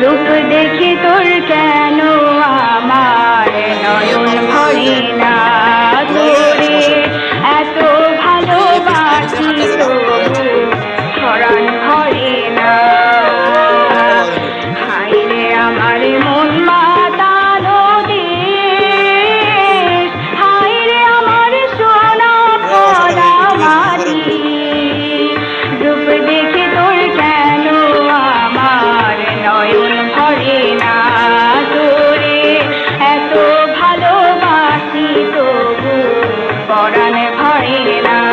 রূপ দেখি তোর কেন পারে না